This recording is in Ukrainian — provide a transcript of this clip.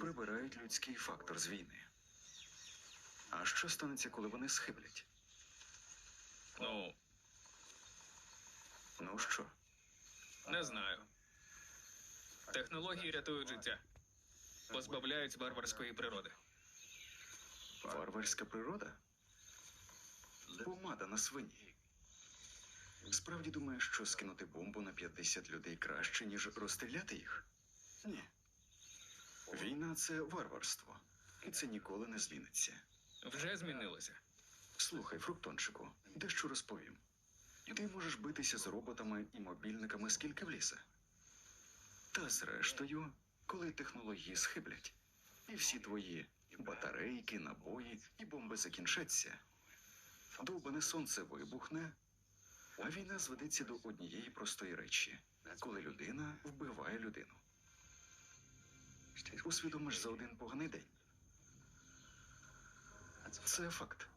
прибирають людський фактор з війни. А що станеться, коли вони схиблять? Ну, Ну що? не знаю. Технології рятують життя, позбавляють варварської природи. Варварська природа? Помада на свині. Справді думаєш, що скинути бомбу на 50 людей краще, ніж розстріляти їх? Ні. Війна це варварство, і це ніколи не зміниться. Вже змінилося. Слухай, фруктончику, дещо розповім. Ти можеш битися з роботами і мобільниками скільки влізе. Та зрештою, коли технології схиблять, і всі твої батарейки, набої і бомби закінчаться, довбане сонце вибухне, а війна зведеться до однієї простої речі, коли людина вбиває. Усвідомиш за один поганий день. Це факт.